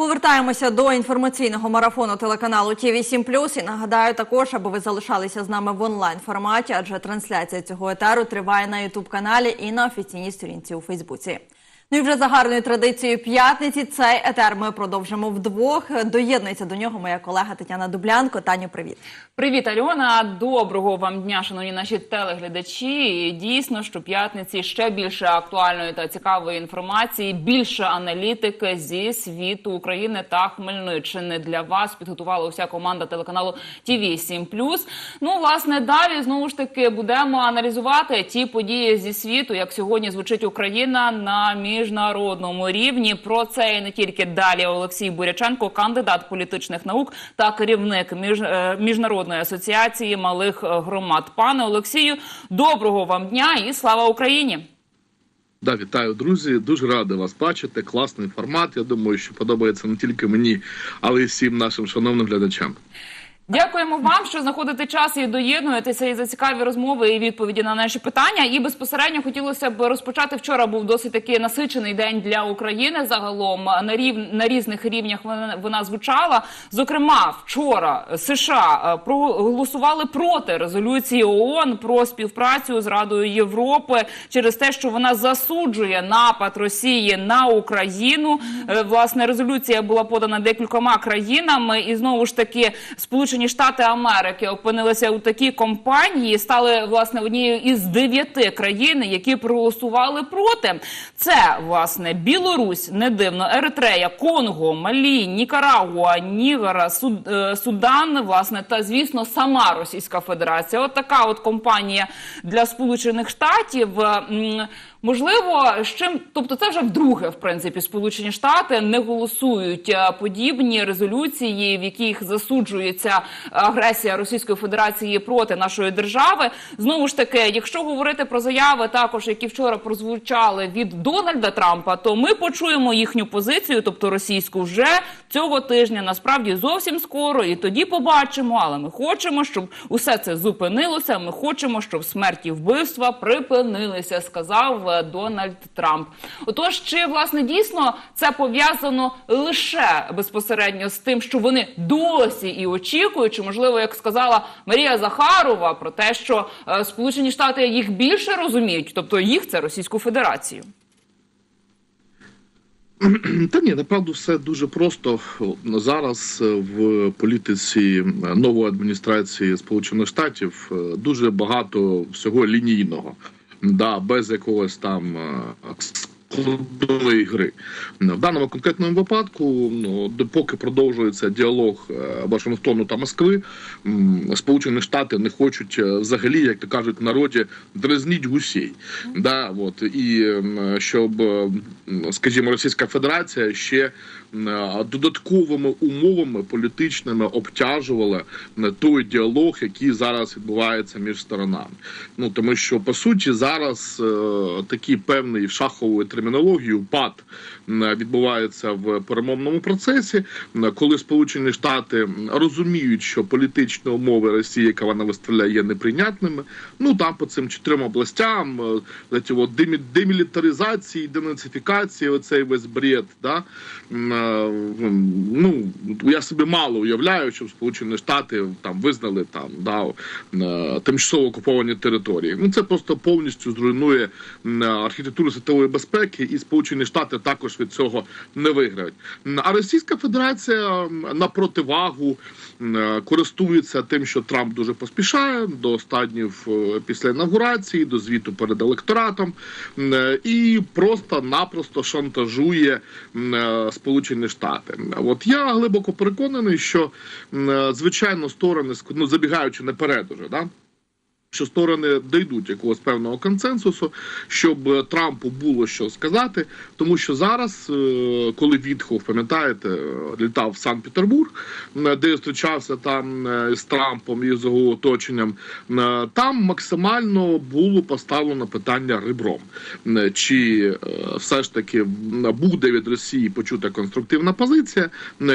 Повертаємося до інформаційного марафону телеканалу ТІВІ 7 І нагадаю також, аби ви залишалися з нами в онлайн форматі, адже трансляція цього етеру триває на Ютуб каналі і на офіційній сторінці у Фейсбуці. Ну і вже за гарною традицією п'ятниці цей етер ми продовжимо вдвох. Доєднується до нього моя колега Тетяна Дублянко. Таню, привіт. Привіт, Альона. Доброго вам дня, шановні наші телеглядачі. І дійсно, що п'ятниці ще більше актуальної та цікавої інформації, більше аналітики зі світу України та Хмельниччини для вас підготувала вся команда телеканалу ТВ 7 Ну, власне, далі знову ж таки будемо аналізувати ті події зі світу, як сьогодні звучить Україна на міжнародному рівні. Про це і не тільки далі Олексій Буряченко, кандидат політичних наук та керівник між, е, міжнародної асоціації малих е, громад. Пане Олексію, доброго вам дня і слава Україні! Да, вітаю, друзі. Дуже радий вас бачити. Класний формат. Я думаю, що подобається не тільки мені, але й всім нашим шановним глядачам. Дякуємо вам, що знаходите час і доєднуєтеся і за цікаві розмови і відповіді на наші питання. І безпосередньо хотілося б розпочати вчора. Був досить такий насичений день для України. Загалом на рів на різних рівнях вона, вона звучала. Зокрема, вчора США е, проголосували проти резолюції ООН про співпрацю з Радою Європи через те, що вона засуджує напад Росії на Україну. Е, Власне, резолюція була подана декількома країнами, і знову ж таки сполучені. Сполучені Штати Америки опинилися у такій компанії, стали власне однією із дев'яти країн, які проголосували проти. Це власне Білорусь, не дивно, Еритрея, Конго, Малі, Нікарагуа, Нігера, Суд, е, Судан, власне, та звісно, сама Російська Федерація. От така от компанія для Сполучених Штатів. Можливо, з чим, тобто, це вже вдруге, в принципі, Сполучені Штати не голосують е, подібні резолюції, в яких засуджується агресія Російської Федерації проти нашої держави. Знову ж таки, якщо говорити про заяви, також які вчора прозвучали від Дональда Трампа, то ми почуємо їхню позицію, тобто російську, вже цього тижня. Насправді зовсім скоро, і тоді побачимо. Але ми хочемо, щоб усе це зупинилося. Ми хочемо, щоб смерті вбивства припинилися, сказав. Дональд Трамп. Отож, чи власне дійсно це пов'язано лише безпосередньо з тим, що вони досі і очікують, чи можливо, як сказала Марія Захарова, про те, що е, Сполучені Штати їх більше розуміють, тобто їх це Російську Федерацію. Та ні, направду все дуже просто зараз в політиці нової адміністрації Сполучених Штатів е, дуже багато всього лінійного да, без якогось там складної гри. В даному конкретному випадку, ну, допоки продовжується діалог Вашингтону та Москви, Сполучені Штати не хочуть взагалі, як то кажуть, в народі дразніть гусей. Да, от, і щоб, скажімо, Російська Федерація ще додатковими умовами політичними обтяжувала той діалог, який зараз відбувається між сторонами. Ну тому що по суті зараз е, такий певний шаховий термінології пад відбувається в перемовному процесі, коли Сполучені Штати розуміють, що політичні умови Росії, яка вона виставляє, є неприйнятними. Ну там по цим чотирьом областям демілітаризації, денацифікації, оцей весь бред. Да? Ну я собі мало уявляю, щоб Сполучені Штати там визнали там да, тимчасово окуповані території. Ну це просто повністю зруйнує архітектуру світової безпеки, і Сполучені Штати також від цього не виграють. А Російська Федерація на противагу користується тим, що Трамп дуже поспішає до стаднів після інаугурації, до звіту перед електоратом, і просто-напросто шантажує Сполучені Штати. От я глибоко переконаний, що звичайно сторони ну, забігаючи наперед уже, да. Що сторони дійдуть якогось певного консенсусу, щоб Трампу було що сказати, тому що зараз, коли Вітхов, пам'ятаєте, літав в Санкт-Петербург, де зустрічався там з Трампом і з його оточенням, там максимально було поставлено питання ребром, чи все ж таки буде від Росії почута конструктивна позиція,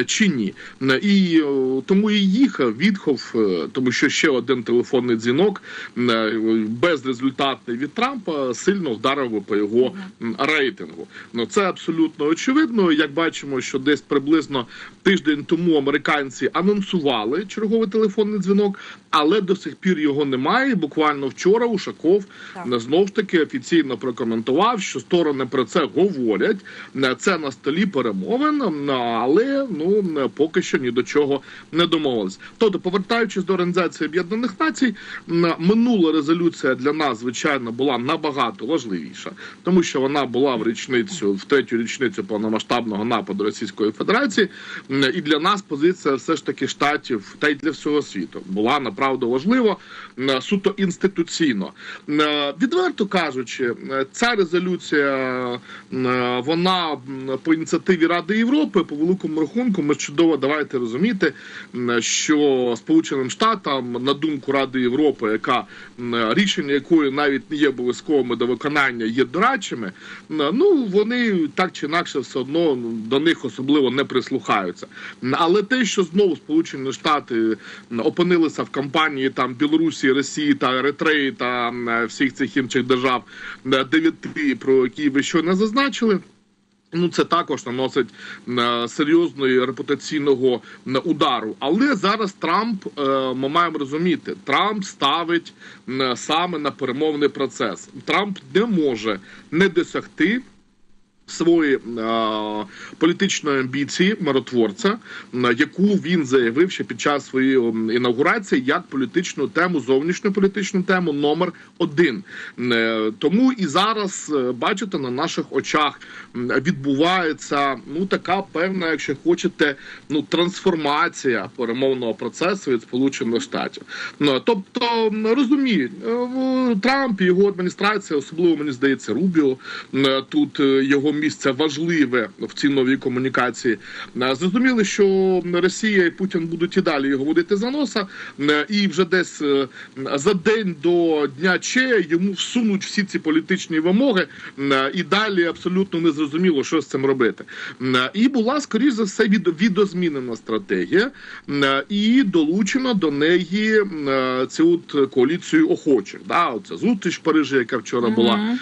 чи ні, і тому і їхав Вітхов, тому що ще один телефонний дзвінок. Е, безрезультатний від Трампа, сильно вдарив би по його рейтингу. Ну це абсолютно очевидно. Як бачимо, що десь приблизно тиждень тому американці анонсували черговий телефонний дзвінок, але до сих пір його немає. Буквально вчора Ушаков Так. знов ж таки офіційно прокоментував, що сторони про це говорять. Е, Це на столі перемовин, але ну поки що ні до чого не домовились. Тобто, повертаючись до організації Об'єднаних Націй, м, минула резолюція для нас, звичайно, була набагато важливіша, тому що вона була в річницю, в третю річницю повномасштабного нападу Російської Федерації. І для нас позиція все ж таки штатів та й для всього світу була направду важлива суто інституційно. Відверто кажучи, е, ця резолюція вона по ініціативі Ради Європи, по великому рахунку, ми чудово давайте розуміти, що Сполученим Штатам, на думку Ради Європи, яка рішення якої навіть не є обов'язковими до виконання, є дорадчими, ну вони так чи інакше все одно до них особливо не прислухаються. Але те, що знову Сполучені Штати опинилися в кампанії там Білорусі, Росії та Еритреї та всіх цих інших держав дев'яти, про які ви щойно зазначили. Ну, це також наносить серйозної репутаційного е, удару. Але зараз Трамп е, ми маємо розуміти, Трамп ставить е, саме на перемовний процес. Трамп не може не досягти. Свої е, політичної амбіції миротворця, е, яку він заявив ще під час своєї м, інаугурації як політичну тему, зовнішню політичну тему номер один. Е, тому і зараз бачите на наших очах відбувається ну така певна, якщо хочете, ну трансформація перемовного процесу від Сполучених Штатів. Ну тобто розуміють Трамп і його адміністрація, особливо мені здається, Рубіо тут його місце важливе в цій новій комунікації. Е, Зрозуміли, що Росія і Путін будуть і далі його водити за носа, е, і вже десь е, за день до дня Че йому всунуть всі ці політичні вимоги, і далі абсолютно не зрозуміло, що з цим робити. І була скоріш за все від, відозмінена стратегія, і долучена до неї цю от коаліцію охочих. Да, оця зустріч в Парижі, яка вчора була.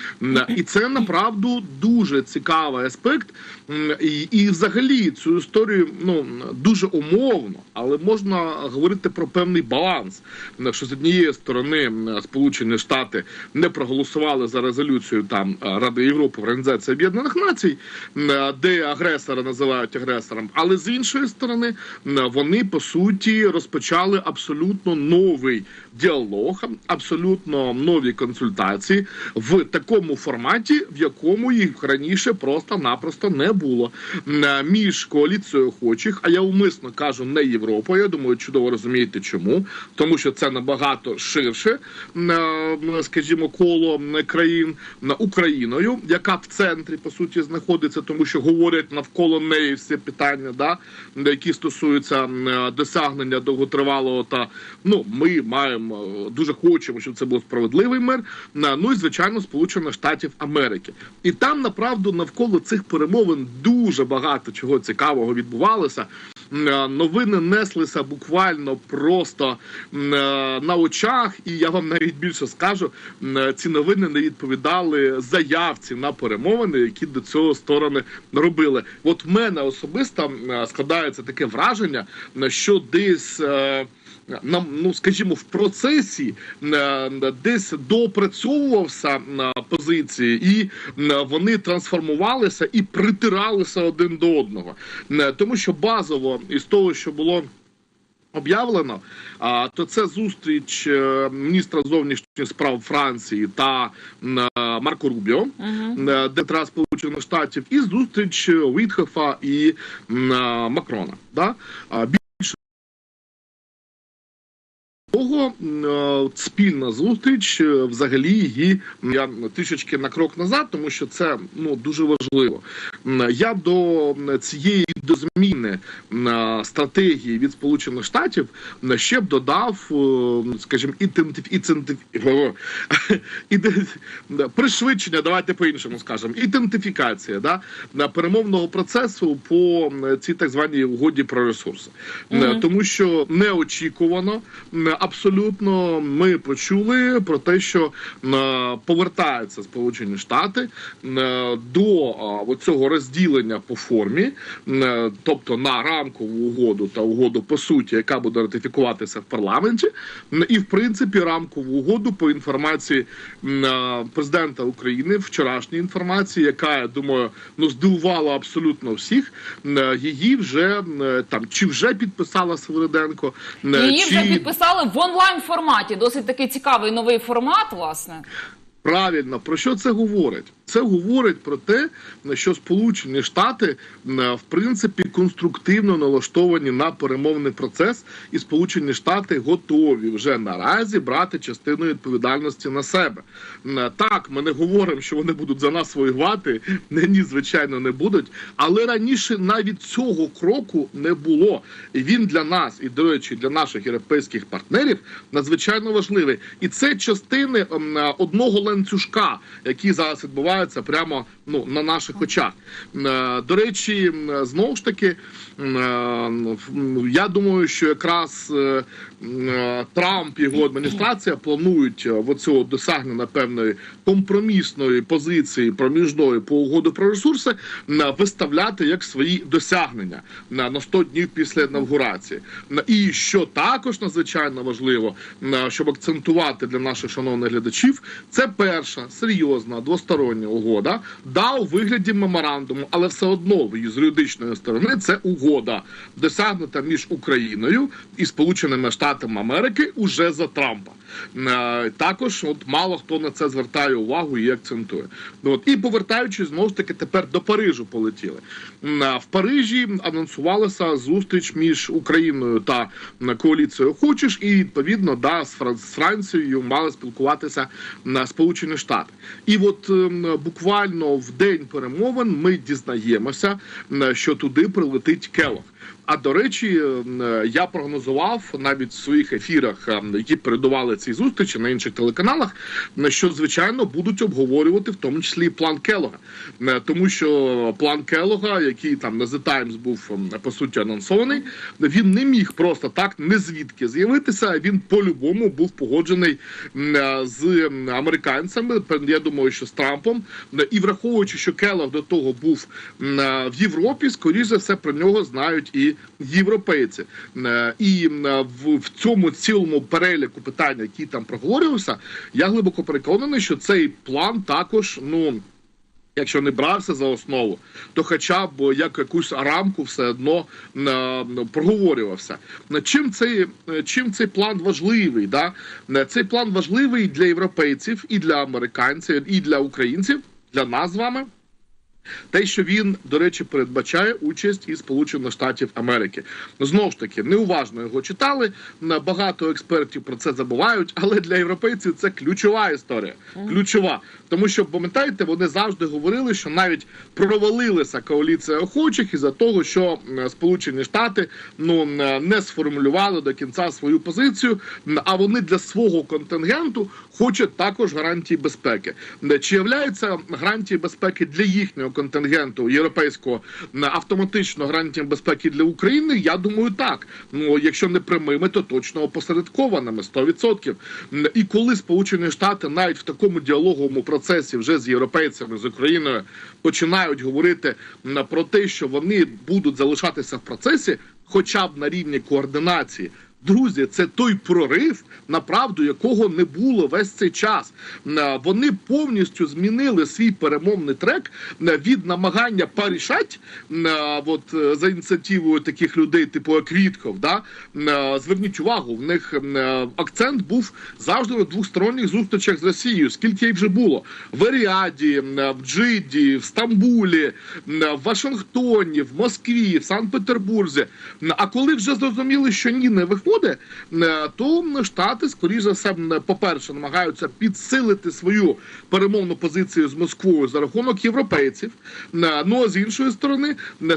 І це направду дуже цікавий аспект. І, і взагалі цю історію ну дуже умовно, але можна говорити про певний баланс. Що з однієї сторони Сполучені Штати не проголосували за резолюцію там е, Ради Європи, Організації Об'єднаних Націй, де агресора називають агресором, але з іншої сторони вони по суті розпочали абсолютно новий діалог, абсолютно нові консультації в такому форматі, в якому їх раніше просто-напросто не було між коаліцією охочих. А я умисно кажу не Європою. Я думаю, чудово розумієте, чому тому, що це набагато ширше, е, скажімо, коло країн Україною, яка в центрі по суті знаходиться, тому що говорять навколо неї всі питання, да які стосуються е, досягнення довготривалого та ну ми маємо е, дуже хочемо, щоб це був справедливий мир. Ну і звичайно, Сполучених Штатів Америки, і там направду навколо цих перемовин дуже багато чого цікавого відбувалося. Е, Новини неслися буквально просто е, на очах, і я вам навіть більше скажу, е, ці новини не відповідали заявці на перемовини, які до цього сторони робили. От в мене особисто складається таке враження, що десь. Е, нам, ну скажімо, в процесі е, десь доопрацьовувався на позиції, і е, вони трансформувалися і притиралися один до одного. Е, Тому що базово із того, що було. Об'явлено, то це зустріч е, міністра зовнішніх справ Франції та е, Марко Рубіо, е, Детра Сполучених Штатів, і зустріч Вітхофа і е, Макрона. Да? Того, е, спільна зустріч е, взагалі її я трішечки на крок назад, тому що це ну дуже важливо. Я до цієї до зміни стратегії від Сполучених Штатів ще б додав, е, скажімо, ідентиф... ідентиф... пришвидшення, давайте по-іншому скажемо, ідентифікація да, на перемовного процесу по цій так званій угоді про ресурси. Е, Тому що неочікувано, абсолютно ми почули про те, що повертаються Сполучені Штати до цього розділення по формі, тобто на рамкову угоду та угоду по суті, яка буде ратифікуватися в парламенті, і в принципі рамкову угоду по інформації е, президента України, вчорашньої інформації, яка я думаю, ну здивувала абсолютно всіх. Е, Її вже е, там чи вже підписала Свириденко, Її чи... вже підписали в онлайн форматі. Досить такий цікавий новий формат, власне. Правильно, про що це говорить? Це говорить про те, що Сполучені Штати в принципі конструктивно налаштовані на перемовний процес, і Сполучені Штати готові вже наразі брати частину відповідальності на себе. Так, ми не говоримо, що вони будуть за нас воювати. Ні, звичайно, не будуть. Але раніше навіть цього кроку не було. І він для нас, і до речі, для наших європейських партнерів надзвичайно важливий. І це частини е, одного ланцюжка, який зараз відбувається прямо ну на наших очах. Е, До речі, знову ж таки, е, я думаю, що якраз е, Трамп і його адміністрація планують в оцього досягнення певної компромісної позиції проміжної по угоду про ресурси виставляти як свої досягнення на на 100 днів після інавгурації. І що також надзвичайно важливо, щоб акцентувати для наших шановних глядачів, це перша серйозна двостороння угода, да у вигляді меморандуму, але все одно з юридичної сторони це угода, досягнута між Україною і Сполученими Штатами Америки уже за Трампа. Е, Також от мало хто на це звертає увагу і акцентує. Ну, от і повертаючись знову ж таки тепер до Парижу полетіли. В Парижі анонсувалася зустріч між Україною та коаліцією Хочеш, і відповідно да з Фран- Францією мали спілкуватися на Сполучені Штати. І от ем, буквально в день перемовин ми дізнаємося, м, що туди прилетить Келох. А до речі, я прогнозував навіть в своїх ефірах, ем, які передували цій зустрічі на інших телеканалах, м, що звичайно будуть обговорювати в тому числі і план Келога, тому що план Келога, який там на The Times був по суті анонсований, він не міг просто так не звідки з'явитися. Він по-любому був погоджений е, з американцями. Я думаю, що з Трампом, і враховуючи, що Келог до того був е, в Європі, скоріш за все про нього знають і європейці. Е, І е, в, цьому цілому переліку питань, які там проговорювався, я глибоко переконаний, що цей план також ну. Якщо не брався за основу, то хоча б як якусь рамку все одно е, проговорювався. Чим цей, чим цей план важливий? Да? Цей план важливий для європейців, і для американців, і для українців, для нас з вами. Те, що він, до речі, передбачає участь і Сполучених Штатів Америки. Ну, Знову ж таки, неуважно його читали. Багато експертів про це забувають, але для європейців це ключова історія. Ключова. Тому що, пам'ятаєте, вони завжди говорили, що навіть провалилася коаліція охочих із-за того, що Сполучені Штати ну не сформулювали до кінця свою позицію, а вони для свого контингенту хочуть також гарантії безпеки. Чи являються гарантії безпеки для їхнього контингенту європейського автоматично гарантіям безпеки для України? Я думаю, так. Ну якщо не прямими, то точно опосередкованими 100%. І коли Сполучені Штати навіть в такому діалоговому процесі вже з європейцями з Україною починають говорити про те, що вони будуть залишатися в процесі, хоча б на рівні координації. Друзі, це той прорив, направду якого не було весь цей час. Е, Вони повністю змінили свій перемовний трек е, від намагання порішати е, от, за ініціативою таких людей, типу як Вітков. Да? Зверніть увагу, в них акцент був завжди на двосторонніх зустрічах з Росією. Скільки їх вже було в Аріаді, в Джиді, в Стамбулі, в Вашингтоні, в Москві, в Санкт-Петербурзі. А коли вже зрозуміли, що ні, не виходить. Виходить, е, то штати, скоріше за все, по-перше, намагаються підсилити свою перемовну позицію з Москвою за рахунок європейців. Е, Ну а з іншої сторони,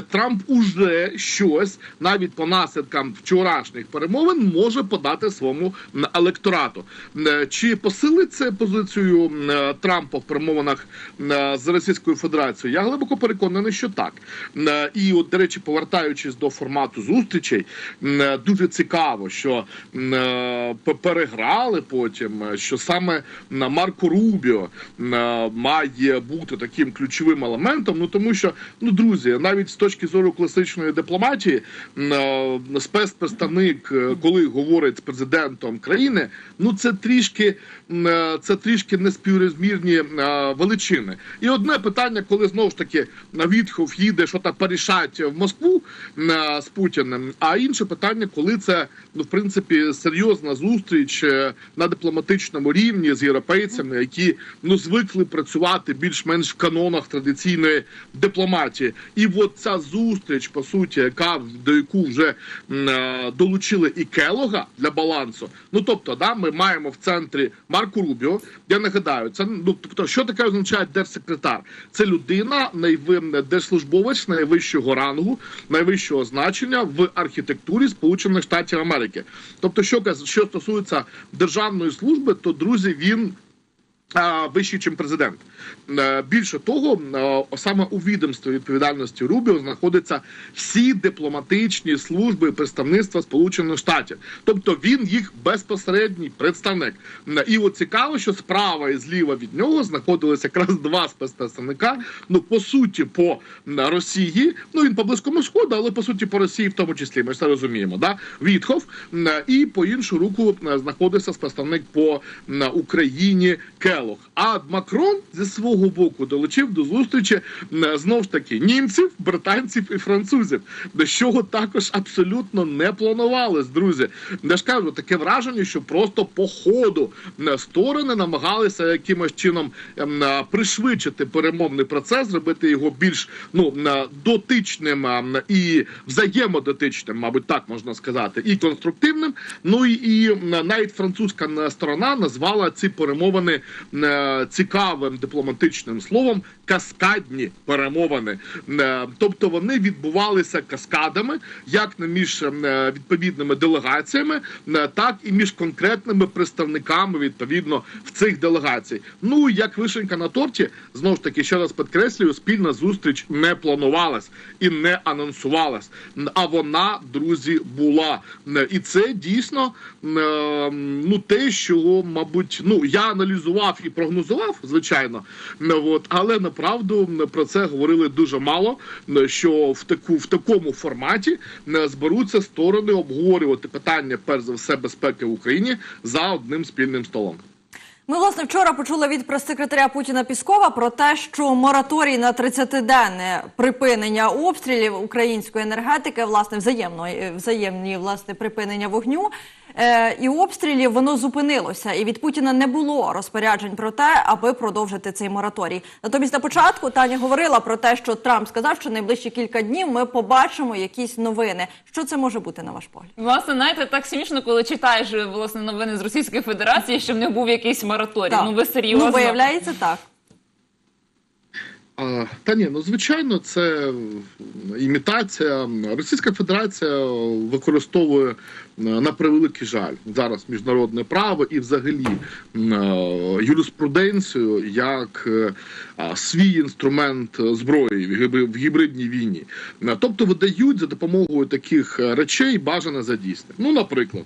Трамп уже щось навіть по наслідкам вчорашніх перемовин може подати своєму електорату. Е, Чи посилить це позицію Трампа в перемовинах з Російською Федерацією? Я глибоко переконаний, що так. Е, І от, до речі, повертаючись до формату зустрічей, дуже цікаво, що м, е, переграли потім, е, що саме м, Марко Рубіо е, має бути таким ключовим елементом. Ну тому що, ну друзі, навіть з точки зору класичної дипломатії, спецпредставник, коли говорить з президентом країни, ну це трішки це трішки неспіврозмірні величини. І одне питання, коли знову ж таки Вітхов їде що то порішати в Москву з Путіним. А інше питання, коли це в принципі серйозна зустріч е, на дипломатичному рівні з європейцями, які ну звикли працювати більш-менш в канонах традиційної дипломатії. І от ця зустріч, по суті, яка до яку вже е, долучили і Келога для балансу. Ну тобто, да, ми маємо в центрі Марку Рубіо. Я нагадаю, це ну тобто, що таке означає держсекретар? Це людина, найви держслужбовець найвищого рангу, найвищого значення в архітектурі Сполучених Штатів Америки. Тобто, що що стосується державної служби, то друзі, він вищий, ніж президент. Е, Більше того, е, саме у відомстві відповідальності Рубіо знаходяться всі дипломатичні служби представництва Сполучених Штатів. Тобто він їх безпосередній представник. І от цікаво, що справа і зліва від нього знаходилися якраз два спецпредставника. Ну по суті, по Росії. Ну він по близькому сходу, але по суті по Росії, в тому числі. Ми це розуміємо. Да? Вітхов і по іншу руку знаходиться представник по Україні Келох. А Макрон зі свого боку долучив до зустрічі знов ж таки німців, британців і французів, до чого також абсолютно не планувалось, друзі. Я ж кажу, таке враження, що просто по ходу сторони намагалися якимось чином пришвидшити перемовний процес, зробити його більш ну дотичним і взаємодотичним, мабуть, так можна сказати, і конструктивним. Ну і, навіть французька сторона назвала ці перемовини цікавим дипломатичним словом каскадні перемовини. Е, Тобто вони відбувалися каскадами, як не між е, відповідними делегаціями, е, так і між конкретними представниками відповідно в цих делегацій. Ну як вишенька на торті, знову ж таки ще раз підкреслюю, спільна зустріч не планувалась і не анонсувалась. А вона, друзі, була. І це дійсно ну те, що, мабуть, ну я аналізував і прогнозував, звичайно. От, але направду м, про це говорили дуже мало. е, Що в таку в такому форматі е, зберуться сторони обговорювати питання, перш за все, безпеки в Україні за одним спільним столом. Ми власне вчора почули від прес-секретаря Путіна Піскова про те, що мораторій на 30-денне припинення обстрілів української енергетики, власне, взаємної взаємні власне припинення вогню е, і обстрілів, воно зупинилося. І від Путіна не було розпоряджень про те, аби продовжити цей мораторій. Натомість на початку Таня говорила про те, що Трамп сказав, що найближчі кілька днів ми побачимо якісь новини. Що це може бути на ваш погляд? Власне, знаєте, так смішно, коли читаєш власне новини з Російської Федерації, що в них був якийсь мораторій. Так. Ну ви серйозно? Ну, виявляється так. Та ні, ну звичайно, це імітація. Російська Федерація використовує е, на превеликий жаль зараз міжнародне право і взагалі е, юриспруденцію як е, свій інструмент зброї в гібридній війні. Тобто видають за допомогою таких речей бажане за дійсне. Ну, наприклад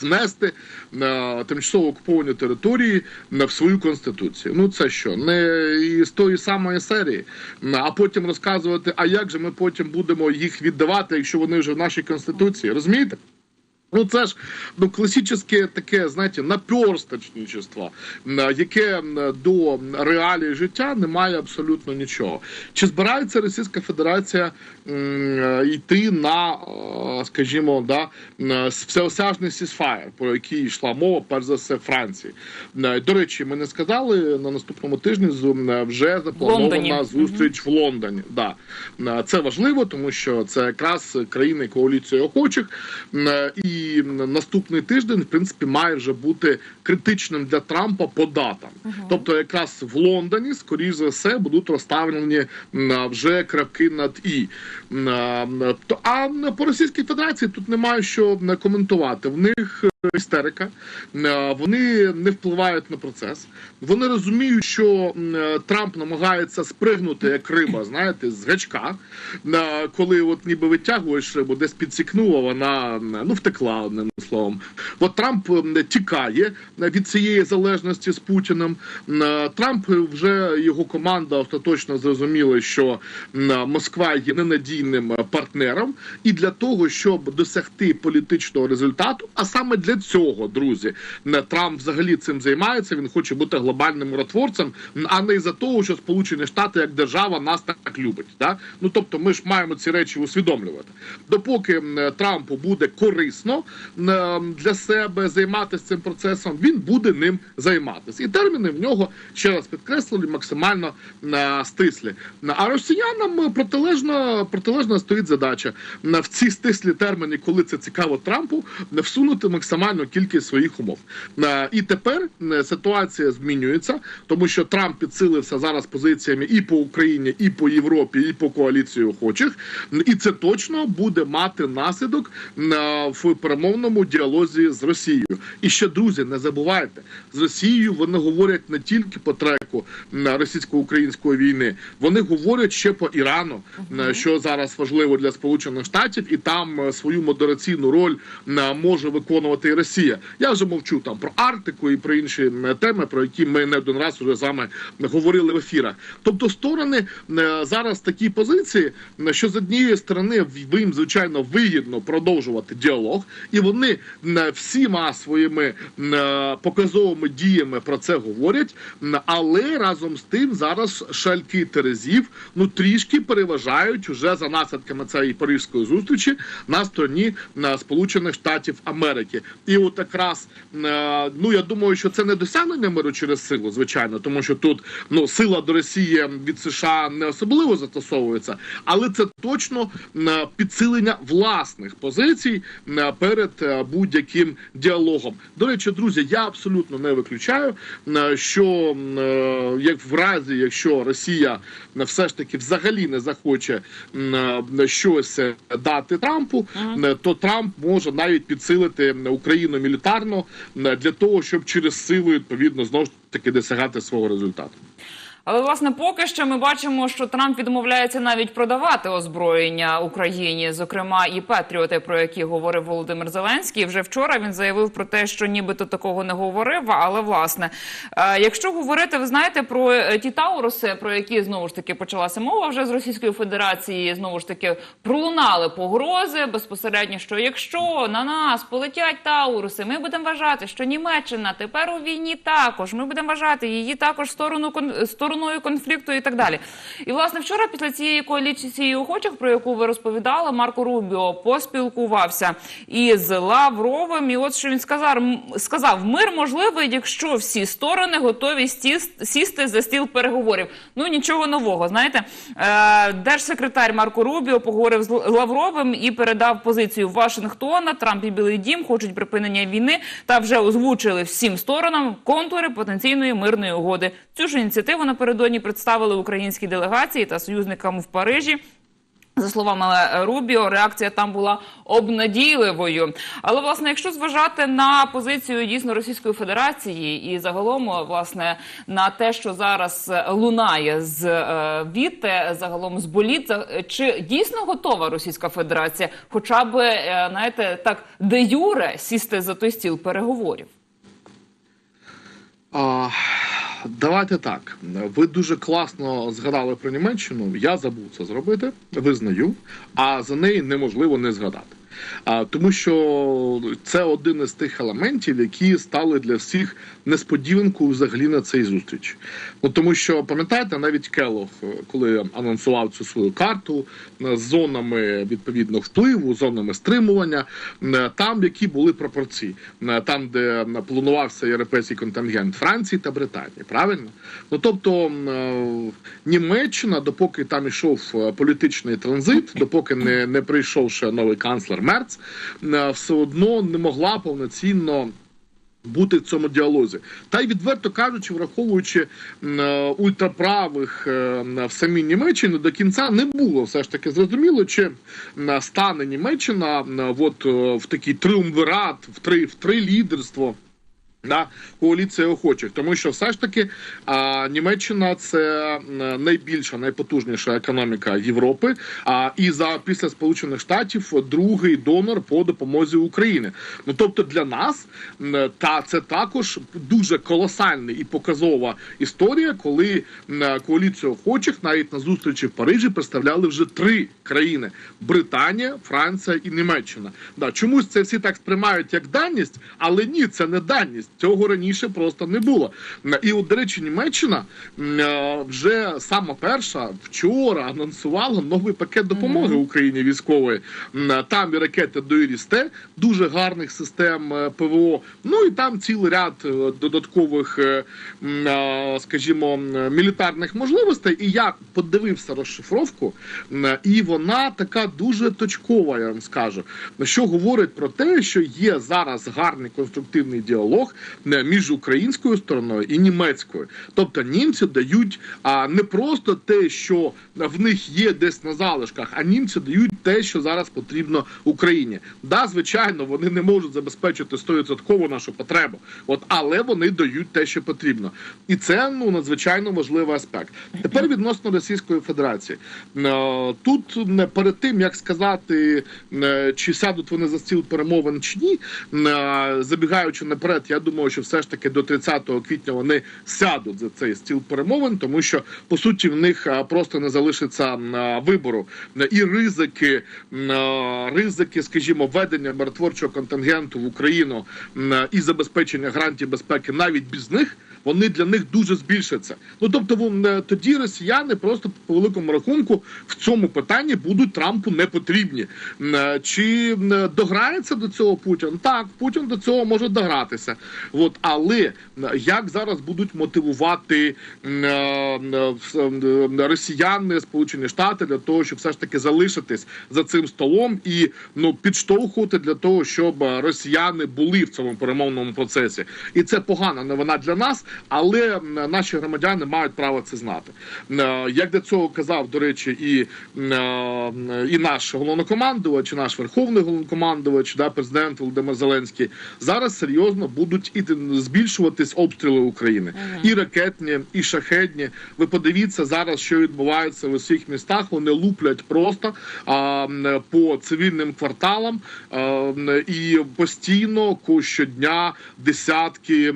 внести на тимчасово окуповані території в свою конституцію. Ну це що, не з тої самої серії, а потім розказувати, а як же ми потім будемо їх віддавати, якщо вони вже в нашій конституції, розумієте? Ну, це ж ну класичне таке, знаєте, наперсточничество, яке до реалій життя не має абсолютно нічого. Чи збирається Російська Федерація м, йти на, е, скажімо, да, всеосяжний сісфаєр, про який йшла мова, перш за все, Франції? До речі, ми не сказали на наступному тижні з- вже запланована зустріч в Лондоні. Да. Це важливо, тому що це якраз країни коаліції охочих. І і наступний тиждень, в принципі, має вже бути критичним для Трампа по датам. Тобто, якраз в Лондоні, скоріш за все, будуть розставлені вже крапки над і. А, по Російській Федерації тут немає що коментувати. В них е, істерика, вони не впливають на процес. Вони розуміють, що Трамп намагається спригнути як риба, знаєте, з гачка, коли от ніби витягуєш рибу, десь підсікнула, вона ну втекла одним словом. От Трамп тікає від цієї залежності з Путіним. Трамп вже його команда остаточно зрозуміли, що Москва є ненадійним е, партнером, і для того, щоб досягти політичного результату, а саме для цього, друзі, Трамп взагалі цим займається. Він хоче бути глобальним миротворцем, а не із-за того, що Сполучені Штати як держава нас так любить. Да? Ну тобто, ми ж маємо ці речі усвідомлювати. Допоки Трампу буде корисно м, для себе займатися цим процесом, він буде ним займатися. І терміни в нього ще раз підкреслили максимально е, стислі. А росіянам протилежно протилежно стоїть задача в ці стислі терміни, коли це цікаво Трампу, всунути максимальну кількість своїх умов. Е, І тепер е, ситуація змінюється, тому що Трамп підсилився зараз позиціями і по Україні, і по Європі, і по коаліції охочих. І це точно буде мати наслідок в перемовному діалозі з Росією. І ще друзі, не забувайте, з Росією вони говорять не тільки по треку російсько-української війни, вони говорять ще по Ірану, що зараз важливо для Сполучених Штатів, і там е, свою модераційну роль може виконувати і Росія. Я вже мовчу там про Арктику і про інші теми, про які ми не один раз вже з вами говорили в ефірах. Тобто, сторони е, зараз такі позиції, що з однієї сторони їм звичайно вигідно продовжувати діалог, і вони е, всіма своїми е, показовими діями про це говорять. Але разом з тим зараз шальки Терезів ну трішки переважають уже за наслідками цієї парижської зустрічі на стороні е, Сполучених Штатів Америки. І от якраз ну я думаю, що це не досягнення миру через силу, звичайно, тому що тут ну сила до Росії від США не особливо застосовується, але це точно підсилення власних позицій перед е, будь-яким діалогом. До речі, друзі, я абсолютно не виключаю, е, що е, як в разі, якщо Росія все ж таки взагалі не захоче щось дати Трампу, то Трамп може навіть підсилити Україну мілітарно для того, щоб через силу відповідно знову ж таки досягати свого результату. Але власне поки що ми бачимо, що Трамп відмовляється навіть продавати озброєння Україні, зокрема і Петріоти, про які говорив Володимир Зеленський. Вже вчора він заявив про те, що нібито такого не говорив. Але власне, е, якщо говорити, ви знаєте про е, ті Тауруси, про які знову ж таки почалася мова вже з Російської Федерації, знову ж таки пролунали погрози безпосередньо. Що якщо на нас полетять Тауруси, ми будемо вважати, що Німеччина тепер у війні також. Ми будемо вважати її також сторону кон- стороною конфлікту і так далі. І власне вчора після цієї коаліції охочих, про яку ви розповідали, Марко Рубіо поспілкувався із Лавровим. І от що він сказав: сказав: мир можливий, якщо всі сторони готові сісти за стіл переговорів. Ну нічого нового. Знаєте, е, держсекретар Марко Рубіо поговорив з Лавровим і передав позицію Вашингтона. Трамп і Білий Дім хочуть припинення війни та вже озвучили всім сторонам контури потенційної мирної угоди. Цю ж ініціативу напередодні представили українські делегації та союзникам в Парижі. За словами Рубіо, реакція там була обнадійливою. Але власне, якщо зважати на позицію дійсно Російської Федерації і загалом, власне, на те, що зараз лунає з е, Віте, загалом з боліт, чи дійсно готова Російська Федерація, хоча б е, знаєте, так де юре сісти за той стіл переговорів? А, давайте так. Ви дуже класно згадали про Німеччину. Я забув це зробити, визнаю, а за неї неможливо не згадати. А, тому що це один із тих елементів, які стали для всіх несподіванкою взагалі на цей зустріч. Ну тому що пам'ятаєте, навіть Келох, е, коли анонсував цю свою карту е, з зонами відповідно впливу, зонами стримування, е, там які були пропорції, там, де планувався європейський контингент Франції та Британії, правильно? Ну тобто Німеччина, допоки там йшов е, політичний транзит, допоки не, не прийшов ще новий канцлер Мерц, е, все одно не могла повноцінно. Бути в цьому діалозі, та й відверто кажучи, враховуючи е, ультраправих е, в самій Німеччині, до кінця не було все ж таки зрозуміло, чи стане Німеччина е, от в такий триумвират, в три в три лідерство. Да, коаліція охочих, тому що все ж таки а, Німеччина це найбільша, найпотужніша економіка Європи. А і за після Сполучених Штатів другий донор по допомозі України. Ну тобто для нас та це також дуже колосальна і показова історія, коли м, коаліцію охочих навіть на зустрічі в Парижі представляли вже три країни: Британія, Франція і Німеччина. Да, чомусь це всі так сприймають як даність, але ні, це не даність. Цього раніше просто не було. І от, до речі, Німеччина е, вже сама перша вчора анонсувала новий пакет допомоги Україні військової. Там і ракети до Ірісте, дуже гарних систем е, ПВО. Ну і там цілий ряд е, додаткових, е, е, скажімо, мілітарних можливостей. І я подивився розшифровку, і вона така дуже точкова, я вам скажу. Що говорить про те, що є зараз гарний конструктивний діалог е, між українською стороною і німецькою. Тобто німці дають а, не просто те, що в них є десь на залишках, а німці дають те, що зараз потрібно Україні. Да, звичайно, вони не можуть забезпечити 100% нашу потребу, от але вони дають те, що потрібно, і це ну надзвичайно важливий аспект. Тепер відносно Російської Федерації Е, тут е, перед тим як сказати, е, чи сядуть вони за стіл перемовин чи ні, е, забігаючи наперед, я думаю, що все ж таки до 30 квітня вони сядуть за цей стіл перемовин, тому що по суті в них просто не залишиться вибору і ризики, ризики, скажімо, ведення миротворчого контингенту в Україну і забезпечення гарантій безпеки навіть без них. Вони для них дуже збільшаться. Ну тобто, вон, тоді росіяни просто по великому рахунку в цьому питанні будуть Трампу не потрібні. Е, Чи дограється до цього Путін? Так, Путін до цього може догратися. От, але як зараз будуть мотивувати е, росіяни, Сполучені Штати для того, щоб все ж таки залишитись за цим столом і ну підштовхувати для того, щоб е, росіяни були в цьому перемовному процесі, і це погана новина для нас, але наші громадяни мають право це знати. Е, Як до цього казав, до речі, і, е, і наш головнокомандувач, і наш верховний головнокомандувач, да, президент Володимир Зеленський, зараз серйозно будуть і збільшуватись обстріли України, і ракетні, і шахедні. Ви подивіться зараз, що відбувається в усіх містах. Вони луплять просто а, по цивільним кварталам а, і постійно щодня десятки е,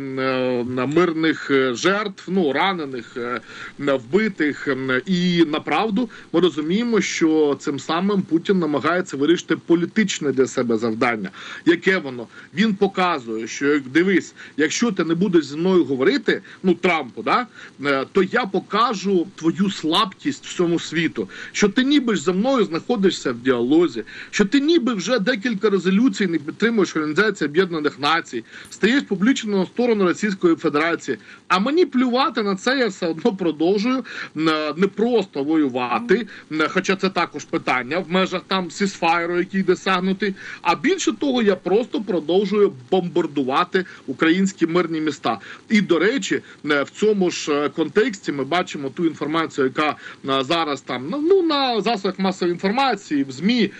мирних е, жертв, ну ранених, е, вбитих. І направду ми розуміємо, що цим самим Путін намагається вирішити політичне для себе завдання. Яке воно? Він показує, що дивись, якщо ти не будеш зі мною говорити, ну Трампу, да, е, то я покажу твою слабкість всьому світу, що ти ніби ж за мною знаходишся в діалозі, що ти ніби вже декілька резолюцій не підтримуєш Організацію Об'єднаних Націй, стаєш публічно на сторону Російської Федерації. А мені плювати на це, я все одно продовжую е, не просто воювати, е, хоча це також питання в межах там сісфайру, який досягнутий. А більше того, я просто продовжую бомбардувати українські мирні міста. І до речі, е, в цьому ж контексті ми бачимо ту інформацію, яка зараз там ну, ну на засобах масової інформації в змі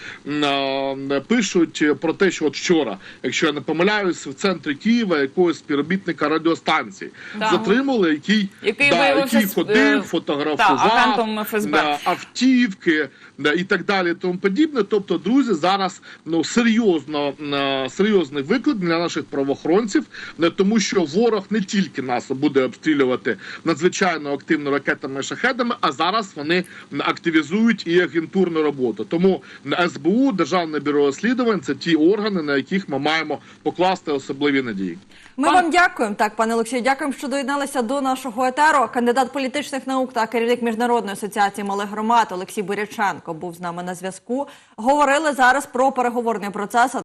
пишуть про те, що от вчора, якщо я не помиляюсь, в центрі Києва якогось співробітника радіостанції Так. затримали, який, Який да, який ходив, е, фотографував так, на автівки і так далі, тому подібне. Тобто, друзі, зараз ну серйозно е, серйозний виклик для наших правоохоронців, не тому, що ворог не тільки нас буде обстрілювати надзвичайно активно ракетами і шахедами, а зараз вони активізують і агентурну роботу. Тому СБУ, Державне бюро розслідувань це ті органи, на яких ми маємо покласти особливі надії. Ми Пан- вам дякуємо. Так, пане Олексію, дякуємо, що доєдналися до нашого етеру. Кандидат політичних наук та керівник міжнародної асоціації малих громад Олексій Буряченко був з нами на зв'язку. Говорили зараз про переговорний процес.